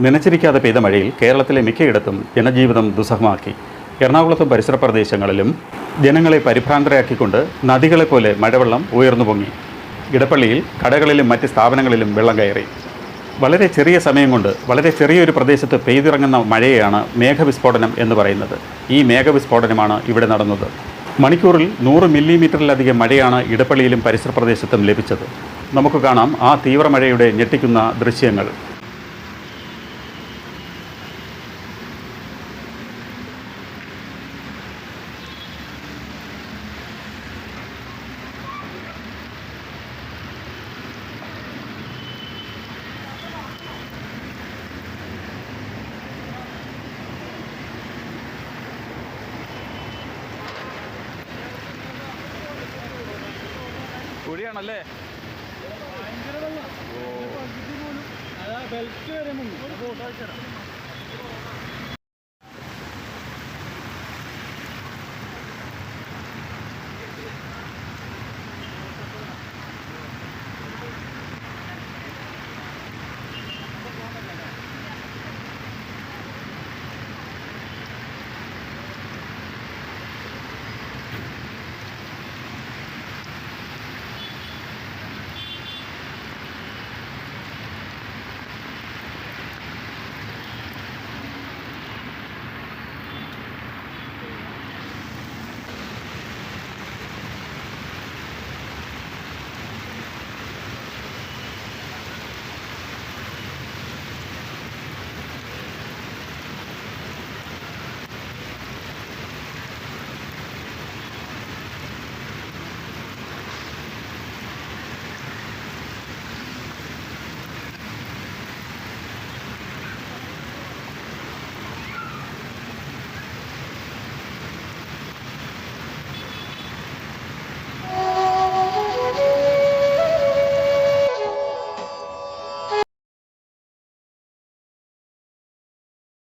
നനച്ചിരിക്കാതെ പെയ്ത മഴയിൽ കേരളത്തിലെ മിക്കയിടത്തും ജനജീവിതം ദുസ്സഹമാക്കി. എറണാകുളത്തും പരിസര പ്രദേശങ്ങളിലും ജനങ്ങളെ പരിഭ്രാന്തരാക്കിക്കൊണ്ട് നദികളെപ്പോലെ മഴവെള്ളം ഉയർന്നു പൊങ്ങി. ഇടപ്പള്ളിയിൽ കടകളിലും മറ്റ് സ്ഥാപനങ്ങളിലും വെള്ളം കയറി. വളരെ ചെറിയ സമയം കൊണ്ട് വളരെ ചെറിയൊരു പ്രദേശത്ത് പെയ്തിറങ്ങുന്ന മഴയാണ് മേഘവിസ്ഫോടനം എന്ന് പറയുന്നത്. ഈ മേഘവിസ്ഫോടനമാണ് ഇവിടെ നടന്നത്. മണിക്കൂറിൽ നൂറ് മില്ലിമീറ്ററിലധികം മഴയാണ് ഇടപ്പള്ളിയിലും പരിസര പ്രദേശത്തും ലഭിച്ചത്. നമുക്ക് കാണാം ആ തീവ്രമഴയുടെ ഞെട്ടിക്കുന്ന ദൃശ്യങ്ങൾ. കുഴിയാണല്ലേ ഭയങ്കര വെള്ളം. ബെൽറ്റ് വരെ മുങ്ങി.